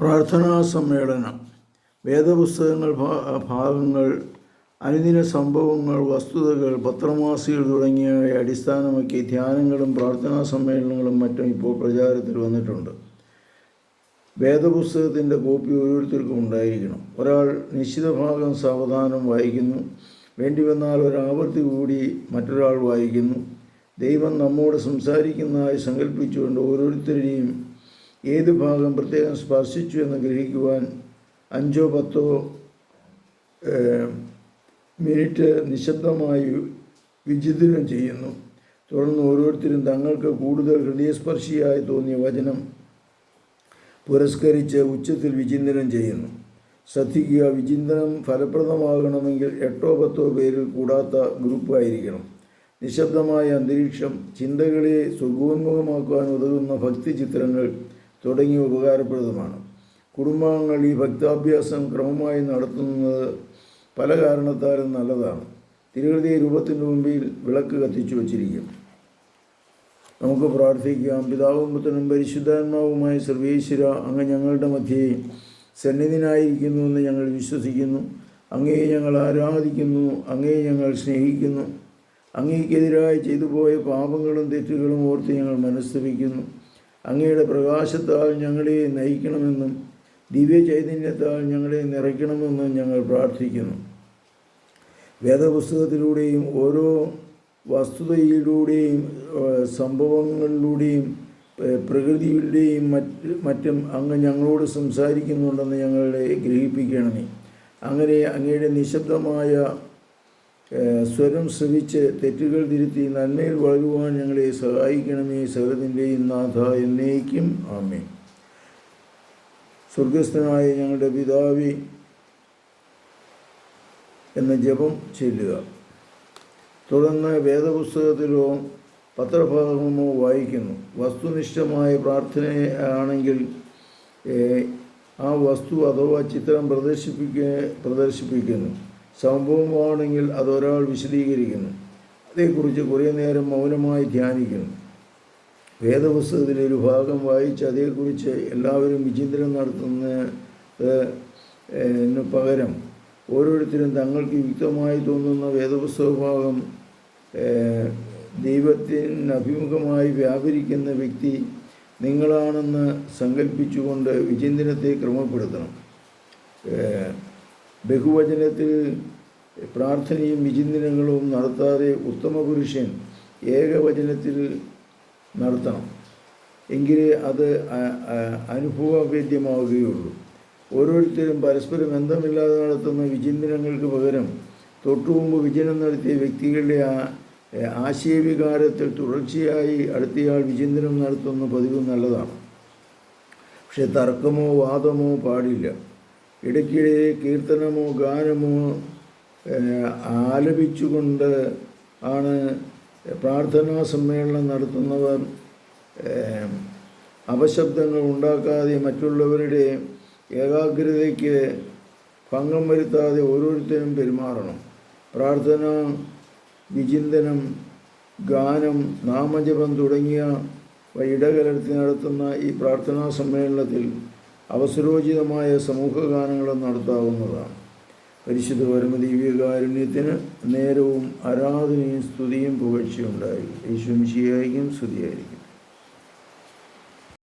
പ്രാർത്ഥനാ സമ്മേളനം വേദപുസ്തകങ്ങൾ ഭാഗങ്ങൾ അനുദിന സംഭവങ്ങൾ വസ്തുതകൾ പത്രമാസികൾ തുടങ്ങിയവയെ അടിസ്ഥാനമാക്കി ധ്യാനങ്ങളും പ്രാർത്ഥനാ സമ്മേളനങ്ങളും മറ്റും ഇപ്പോൾ പ്രചാരത്തിൽ വന്നിട്ടുണ്ട്. വേദപുസ്തകത്തിന്റെ കോപ്പി ഓരോരുത്തർക്കും ഉണ്ടായിരിക്കണം. ഒരാൾ നിശ്ചിത ഭാഗം സാവധാനം വായിക്കുന്നു. വേണ്ടി വന്നാൽ ഒരാവർത്തി കൂടി മറ്റൊരാൾ വായിക്കുന്നു. ദൈവം നമ്മോട് സംസാരിക്കുന്നതായി സങ്കല്പിച്ചുകൊണ്ട് ഓരോരുത്തരുടെയും ഏത് ഭാഗം പ്രത്യേകം സ്പർശിച്ചു എന്ന് ഗ്രഹിക്കുവാൻ അഞ്ചോ പത്തോ മിനിറ്റ് നിശബ്ദമായി വിചിന്തനം ചെയ്യുന്നു. തുടർന്ന് ഓരോരുത്തരും തങ്ങൾക്ക് കൂടുതൽ ഹൃദയസ്പർശിയായി തോന്നിയ വചനം പുരസ്കരിച്ച് ഉച്ചത്തിൽ വിചിന്തനം ചെയ്യുന്നു. ശ്രദ്ധിക്കുക വിചിന്തനം ഫലപ്രദമാകണമെങ്കിൽ എട്ടോ പത്തോ പേരിൽ കൂടാത്ത ഗ്രൂപ്പായിരിക്കണം നിശബ്ദമായ അന്തരീക്ഷം ചിന്തകളെ സുഖോന്മുഖമാക്കുവാൻ ഉതകുന്ന ഭക്തി ചിത്രങ്ങൾ തുടങ്ങിയ ഉപകാരപ്രദമാണ്. കുടുംബാംഗങ്ങൾ ഈ ഭക്താഭ്യാസം ക്രമമായി നടത്തുന്നത് പല കാരണത്താലും നല്ലതാണ്. തിരുഹൃദയ രൂപത്തിന്റെ മുമ്പിൽ വിളക്ക് കത്തിച്ചു വച്ചിരിക്കും. നമുക്ക് പ്രാർത്ഥിക്കാം. പിതാവും പുത്രനും പരിശുദ്ധാത്മാവുമായ സർവേശ്വര അങ്ങ് ഞങ്ങളുടെ മധ്യേ സന്നിധിനായിരിക്കുന്നുവെന്ന് ഞങ്ങൾ വിശ്വസിക്കുന്നു. അങ്ങേ ഞങ്ങൾ ആരാധിക്കുന്നു അങ്ങേ ഞങ്ങൾ സ്നേഹിക്കുന്നു. അങ്ങേക്കെതിരായി ചെയ്തു പോയ പാപങ്ങളും തെറ്റുകളും ഓർത്ത് ഞങ്ങൾ മനസ്തപിക്കുന്നു അങ്ങയുടെ പ്രകാശത്താൽ ഞങ്ങളെ നയിക്കണമെന്നും ദിവ്യ ചൈതന്യത്താൽ ഞങ്ങളെ നിറയ്ക്കണമെന്നും ഞങ്ങൾ പ്രാർത്ഥിക്കുന്നു. വേദപുസ്തകത്തിലൂടെയും ഓരോ വസ്തുതയിലൂടെയും സംഭവങ്ങളിലൂടെയും പ്രകൃതിയുടെയും മറ്റ് മറ്റും അങ്ങ് ഞങ്ങളോട് സംസാരിക്കുന്നുണ്ടെന്ന് ഞങ്ങളെ ഗ്രഹിപ്പിക്കണമേ. അങ്ങനെ അങ്ങയുടെ നിശബ്ദമായ സ്വരം ശ്രവിച്ച് തെറ്റുകൾ തിരുത്തി നന്മയിൽ വളരുവാൻ ഞങ്ങളെ സഹായിക്കണമേ സകലത്തിന്റെയും നാഥ എന്നേക്കും. ആമേ സ്വർഗസ്ഥനായ ഞങ്ങളുടെ പിതാവി എന്ന ജപം ചെല്ലുക. തുടർന്ന് വേദപുസ്തകത്തിലോ പത്രഭാഗമോ വായിക്കുന്നു. വസ്തുനിഷ്ഠമായ പ്രാർത്ഥനയാണെങ്കിൽ ആ വസ്തു അഥവാ ചിത്രം പ്രദർശിപ്പിക്ക പ്രദർശിപ്പിക്കുന്നു. സംഭവമാണെങ്കിൽ അതൊരാൾ വിശദീകരിക്കുന്നു. അതേക്കുറിച്ച് കുറേ നേരം മൗനമായി ധ്യാനിക്കുന്നു. വേദപുസ്തകത്തിലെ ഒരു ഭാഗം വായിച്ച് അതേക്കുറിച്ച് എല്ലാവരും വിചിന്തനം നടത്തുന്ന ഏഹ്, ഏഹ്, പകരം ഓരോരുത്തരും തങ്ങൾക്ക് യുക്തമായി തോന്നുന്ന വേദപുസ്തക ഭാഗം ദൈവത്തിന് അഭിമുഖമായി വ്യാപരിക്കുന്ന വ്യക്തി നിങ്ങളാണെന്ന് സങ്കല്പിച്ചുകൊണ്ട് വിചിന്തനത്തെ ക്രമപ്പെടുത്തണം. ബഹുവചനത്തിൽ പ്രാർത്ഥനയും വിചിന്തനങ്ങളും നടത്താതെ ഉത്തമ പുരുഷൻ ഏകവചനത്തിൽ നടത്തണം. എങ്കിലേ അത് അനുഭവവേദ്യമാവുകയുള്ളൂ. ഓരോരുത്തരും പരസ്പരം ബന്ധമില്ലാതെ നടത്തുന്ന വിചിന്തനങ്ങൾക്ക് പകരം തൊട്ടുമുമ്പ് വിചനം നടത്തിയ വ്യക്തികളുടെ ആശയവികാരത്തിൽ തുടർച്ചയായി അടുത്തയാൾ വിചിന്തനം നടത്തുന്ന പതിവ് നല്ലതാണ്. പക്ഷെ തർക്കമോ വാദമോ പാടില്ല. ഇടയ്ക്കിടെ കീർത്തനമോ ഗാനമോ ആലപിച്ചുകൊണ്ട് ആണ് പ്രാർത്ഥനാ സമ്മേളനം നടത്തുന്നവർ അപശബ്ദങ്ങൾ ഉണ്ടാക്കാതെ മറ്റുള്ളവരുടെ ഏകാഗ്രതയ്ക്ക് ഭംഗം വരുത്താതെ ഓരോരുത്തരും പെരുമാറണം. പ്രാർത്ഥന വിചിന്തനം ഗാനം നാമജപം തുടങ്ങിയ ഇടകലർത്തി നടത്തുന്ന ഈ പ്രാർത്ഥനാ സമ്മേളനത്തിൽ അവസരോചിതമായ സമൂഹഗാനങ്ങളും നടത്താവുന്നതാണ്. പരിശുദ്ധ പരമദീവ്യകാരുണ്യത്തിന് നേരവും ആരാധനയും സ്തുതിയും പുകഴ്ചയുണ്ടായി യേശുവിൻ ശരിയായിരിക്കും സ്തുതിയായിരിക്കും.